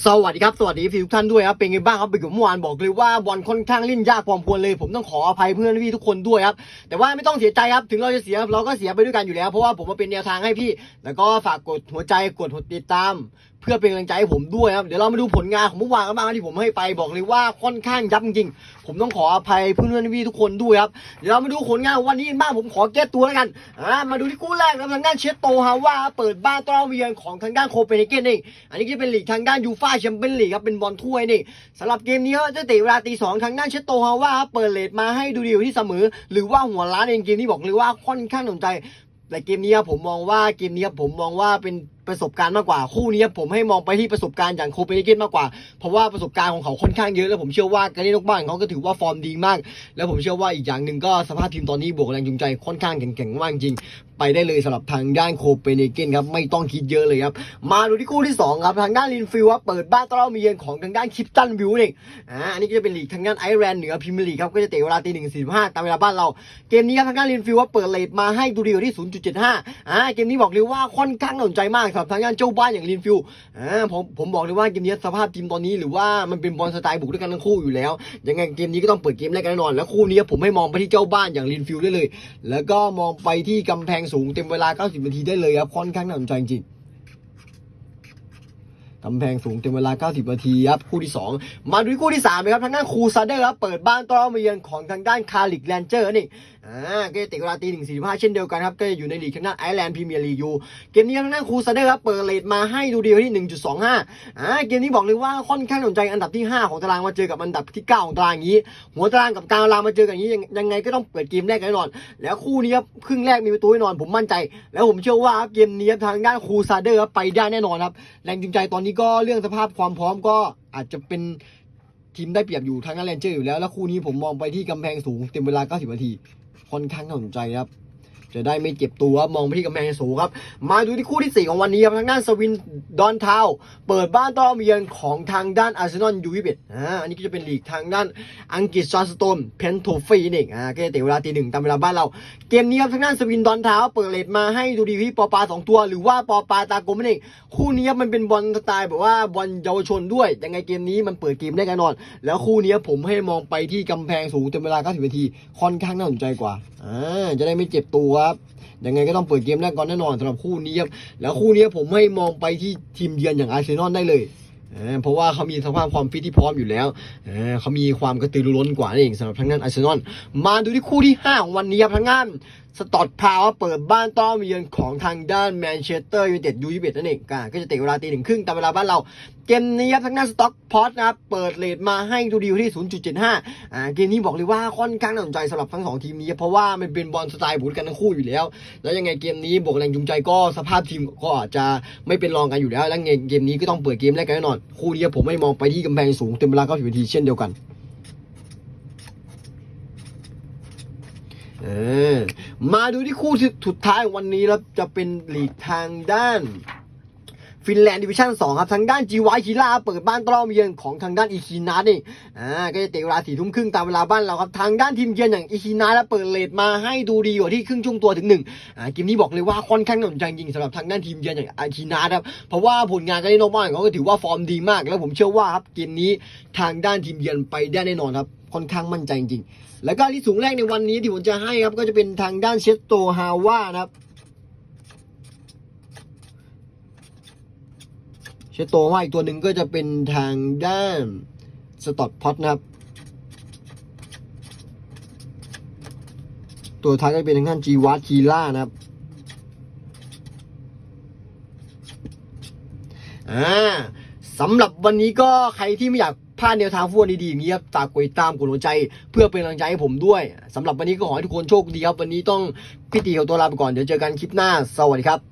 สวัสดีครับ สวัสดีทุกท่านด้วยครับเป็นไงบ้างครับเป็นกับเมื่อวานบอกเลยว่าบอลค่อนข้างเล่นยากพอสมควรเลย ผมต้องขออภัยเพื่อนพี่ทุกคนด้วยครับแต่ว่าไม่ต้องเสียใจครับถึงเราจะเสียเราก็เสียไปด้วยกันอยู่แล้วเพราะว่าผมมาเป็นแนวทางให้พี่ แล้วก็ฝากกดหัวใจกดติดตาม เพื่อเป็นกำลังใจให้ผมด้วยครับ เดี๋ยวเรามาดูผลงานของเมื่อวานกันบ้างที่ผมให้ไปบอกเลยว่าค่อนข้างยับจริงๆผมต้องขออภัยเพื่อนๆพี่ทุกคนด้วยครับ เดี๋ยวเรามาดูผลงานของวันนี้กันบ้างผมขอแก้ตัวแล้วกันอ่ามาดูที่คู่แรกครับทางด้านเชสโตฮาว่าเปิดบ้านต้อนรับเยือนของทางด้านโคเปนเฮเกนนี่อันนี้ก็เป็นลีกทางด้านยูฟ่าแชมเปี้ยนลีกครับเป็นบอลถ้วยนี่สำหรับเกมนี้จะเตะเวลาตีสองทางด้านเชสโตฮาว่าเปิดเลทมาให้ดูดีอยู่ที่เสมอ หรือว่าหัวล้านเองเกมนี้บอกเลยว่าค่อนข้างสนใจแต่เกมนี้ครับผมมองว่าเกมนี้ครับผมมองว่าเป็น ประสบการณ์มากกว่าคู่นี้ผมให้มองไปที่ประสบการณ์อย่างโคเปนเฮเกนมากกว่า เพราะว่าประสบการณ์ของเขาค่อนข้างเยอะแล้วผมเชื่อว่าการเล่นนอกบ้านของเขาก็ถือว่าฟอร์มดีมาก แล้วผมเชื่อว่าอีกอย่างหนึ่งก็สภาพทีมตอนนี้บวกแรงจูงใจค่อนข้างแข็งๆมากจริง ไปได้เลยสำหรับทางด้านโคเปนเฮเกนครับไม่ต้องคิดเยอะเลยครับมาดูที่คู่ที่สองครับทางด้านลินฟิลครับเปิดบ้านต้อนรับเยือนของทางด้านคิปตันวิวเองอ่าอันนี้ก็จะเป็นลีกทางด้านไอร์แลนด์เหนือพรีเมียร์ลีกครับก็จะเตะเวลาตีหนึ่งสี่ห้าตามเวลาบ้านเราเกมนี้ครับทางด้านลินฟิลว่าเปิดเลทมาให้ดูดีอยู่ที่0.75อ่าเกมนี้บอกเลยว่าค่อนข้างน่าสนใจมากครับทางด้านเจ้าบ้านอย่างลินฟิลอ่าผมผมบอกเลยว่าเกมนี้สภาพทีมตอนนี้หรือว่ามันเป็นบอลสไตล์บุกด้วยกันทั้งคู่อยู่แล้ว ยังไงเกมนี้ก็ต้องเปิดเกมแรกแน่นอน แล้วคู่นี้ผมให้มองไปที่เจ้าบ้านอย่างลินฟิลได้เลย แล้วก็มองไปที่กำแพงสูงเต็มเวลา 90 นาทีได้เลยครับ ค่อนข้างน่าสนใจจริงกำแพงสูงเต็มเวลา 90 นาทีครับ คู่ที่ 2 มาดูคู่ที่3เลยครับ ทางด้านครูซาเดอร์ครับ เปิดบ้านต้อนรับมาเยือนของทางด้านคาริกแลนเจอร์นี่ อ่าก็จะเตะเวลาตีหนึ่งสี่สิบห้าเช่นเดียวกันครับ ก็จะอยู่ในลีกทางด้านไอร์แลนด์พรีเมียร์ลีกอยู่เกมนี้ทางด้านครูซาเดอร์ครับเปิดเลทมาให้ดูดีที่1.25อ่าเกมนี้บอกเลยว่าค่อนข้างสนใจอันดับที่5ของตารางมาเจอกับอันดับที่9ของตารางอย่างนี้ หัวตารางกับกลางตารางมาเจอกันอย่างนี้ยังไงก็ต้องเปิดเกมแรกแน่นอน แล้วคู่นี้ครับครึ่งแรกมีประตูแน่นอนผมมั่นใจ แล้วผมเชื่อว่าเกมนี้ทางด้านครูซาเดอร์ไปได้แน่นอนครับแรงจูงใจตอนนี้ก็เรื่องสภาพความพร้อมก็อาจจะเป็น ทีมได้เปรียบอยู่ทางด้านแลนเจอร์อยู่แล้ว แล้วคู่นี้ผมมองไปที่กำแพงสูงเต็มเวลา 90 นาที ค่อนข้างน่าสนใจครับ จะได้ไม่เจ็บตัวมองไปที่กำแพงสูงครับ มาดูที่คู่ที่ 4 ของวันนี้ครับทางด้านสวินดอนทาวเปิดบ้านต้อนเยือนของทางด้านอาร์เซนอลยูวิเบตอ่าอันนี้ก็จะเป็นลีกทางด้านอังกฤษจอร์สโตนเพนโทฟีนเองอ่าก็จะเตะเวลาตีหนึ่งตามเวลาบ้านเรา เกมนี้ครับทางด้านสวินดอนทาวเปิดเลทมาให้ดูดีที่ปอปาสองตัว หรือว่าปอปาตากลมนั่นเองคู่นี้มันเป็นบอลสไตล์แบบว่าบอลเยาวชนด้วยยังไงเกมนี้มันเปิดเกมได้แน่นอน แล้วคู่นี้ผมให้มองไปที่กำแพงสูงเต็มเวลา90นาทีค่อนข้างน่าสนใจกว่าอ่าจะได้ไม่เจ็บตัว ยังไงก็ต้องเปิดเกมแรกก่อนแน่นอนสำหรับคู่นี้ครับแล้วคู่นี้ผมให้มองไปที่ทีมเยือนอย่างอาร์เซนอลได้เลยเพราะว่าเขามีสภาพความฟิตที่พร้อมอยู่แล้วเออเขามีความกระตือรือร้นกว่านั่นเองสำหรับทางด้านอาร์เซนอล มาดูที่คู่ที่ 5 ของวันนี้ครับทางด้าน สตอดพาวเปิดบ้านต้อนเยือนของทางด้านแมนเชสเตอร์ยูไนเต็ดยูยี่สิบนั่นเองก็จะเตะเวลาตีหนึ่งครึ่งตามเวลาบ้านเรา เกมนี้ครับทางด้านสต็อกพอตนะครับเปิดเลทมาให้ดูดีที่ 0.75อ่าเกมนี้บอกเลยว่าค่อนข้างน่าสนใจสำหรับทั้งสองทีมนี้ เพราะว่ามันเป็นบอลสไตล์บูดกันทั้งคู่อยู่แล้ว แล้วยังไงเกมนี้บวกแรงจูงใจก็สภาพทีมก็อาจจะไม่เป็นรองกันอยู่แล้ว แล้วไงเกมนี้ก็ต้องเปิดเกมแรกกันแน่นอนคู่นี้ผมไม่มองไปที่กำแพงสูงเต็มเวลา90นาทีเช่นเดียวกัน เออ มาดูที่คู่ที่สุดท้ายวันนี้แล้วจะเป็นหลีกทางด้าน ฟินแลนด์ดิวิชั่น2ครับทางด้านจีวายชิล่าเปิดบ้านต้อนรับเยือนของทางด้านอีคีนานี่อ่าก็จะเตะเวลาสี่ทุ่มครึ่งตามเวลาบ้านเราครับทางด้านทีมเยือนอย่างอีคีนาแล้วเปิดเลทมาให้ดูดีกว่าที่ครึ่งช่วงตัวถึงหนึ่งอ่าเกมนี้บอกเลยว่าค่อนข้างน่าสนใจจริงสำหรับทางด้านทีมเยือนอย่างอีคีนาครับเพราะว่าผลงานการเล่นนอกบ้านของเขาก็ถือว่าฟอร์มดีมาก แล้วผมเชื่อว่าครับเกมนี้ทางด้านทีมเยือนไปได้แน่นอนครับค่อนข้างมั่นใจจริงๆแล้วก็ที่สูงแรกในวันนี้ที่ผมจะให้ครับก็จะเป็นทางด้านเชสโตฮาว่านะครับ เชโตว่าอีกตัวหนึ่งก็จะเป็นทางด้านสต็อตพอตนะครับ ตัวท้ายก็เป็นทางด้านจีวัตคีล่านะครับอ่าสำหรับวันนี้ก็ใครที่ไม่อยากพลาดแนวทางฟุตบอลดีๆอย่างนี้ครับฝากกดติดตามกดหัวใจ เพื่อเป็นกำลังใจให้ผมด้วยสำหรับวันนี้ก็ขอให้ทุกคนโชคดีครับ วันนี้ต้องพี่ตีของตัวลาไปก่อนเดี๋ยวเจอกันคลิปหน้า สวัสดีครับ